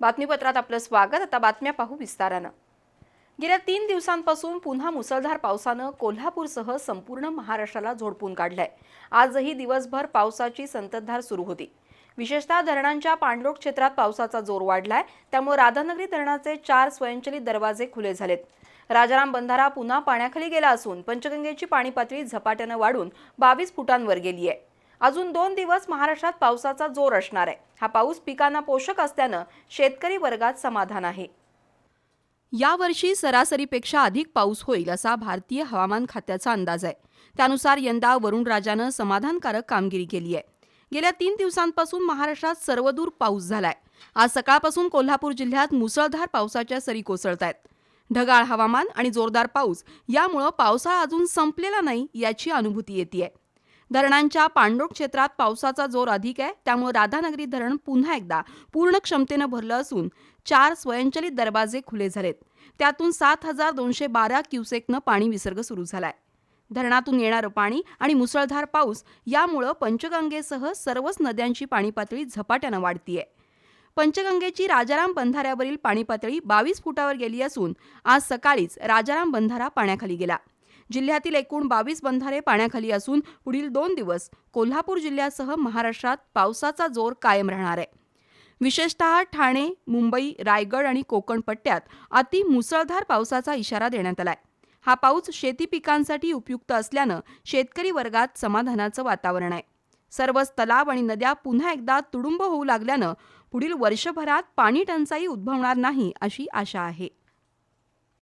बातमीपत्रात आपलं स्वागत. आता बातम्या पाहू विस्तारानं. गेल्या तीन दिवसांपासून पुन्हा मुसळधार पावसानं कोल्हापूरसह संपूर्ण महाराष्ट्राला झोडपून काढलंय. आजही दिवसभर पावसाची संततधार सुरू होती. विशेषतः धरणांच्या पाणलोट क्षेत्रात पावसाचा जोर वाढलाय. त्यामुळे राधानगरी धरणाचे चार स्वयंचलित दरवाजे खुले झालेत. राजाराम बंधारा पुन्हा पाण्याखाली गेला असून पंचगंगेची पाणी पातळी झपाट्यानं वाढून बावीस फुटांवर गेली आहे अजून दोन दिवस महाराष्ट्रात पावसाचा जोर असणार आहे. हा पाऊस पिकांना पोषक असल्यानं शेतकरी वर्गात समाधान आहे. यावर्षी सरासरीपेक्षा अधिक पाऊस होईल असा भारतीय हवामान खात्याचा अंदाज आहे. त्यानुसार यंदा वरुणराजानं समाधानकारक कामगिरी केली आहे. गेल्या तीन दिवसांपासून महाराष्ट्रात सर्वदूर पाऊस झालाय. आज सकाळपासून कोल्हापूर जिल्ह्यात मुसळधार पावसाच्या सरी कोसळत आहेत ढगाळ हवामान आणि जोरदार पाऊस यामुळं पावसाळा अजून संपलेला नाही याची अनुभूती येते आहे धरणांच्या पाणलोट क्षेत्रात पावसाचा जोर अधिक आहे त्यामुळे राधानगरी धरण पुन्हा एकदा पूर्ण क्षमतेनं भरलं असून चार स्वयंचलित दरवाजे खुले झालेत. त्यातून सात हजार दोनशे बारा क्युसेकनं पाणी विसर्ग सुरू झालाय. धरणातून येणारं पाणी आणि मुसळधार पाऊस यामुळं पंचगंगेसह सर्वच नद्यांची पाणी पातळी झपाट्यानं वाढतीये. पंचगंगेची राजाराम बंधाऱ्यावरील पाणी पातळी बावीस फुटावर गेली असून आज सकाळीच राजाराम बंधारा पाण्याखाली गेला. जिल्ह्यातील एकूण बावीस बंधारे पाण्याखाली असून पुढील दोन दिवस कोल्हापूर जिल्ह्यासह महाराष्ट्रात पावसाचा जोर कायम राहणार आहे. विशेषतः ठाणे मुंबई रायगड आणि कोकण पट्ट्यात अति मुसळधार पावसाचा इशारा देण्यात आलाय. हा पाऊस शेती पिकांसाठी उपयुक्त असल्यानं शेतकरी वर्गात समाधानाचं वातावरण आहे. सर्वच तलाव आणि नद्या पुन्हा एकदा तुडुंब होऊ लागल्यानं पुढील वर्षभरात पाणी टंचाई उद्भवणार नाही अशी आशा आहे.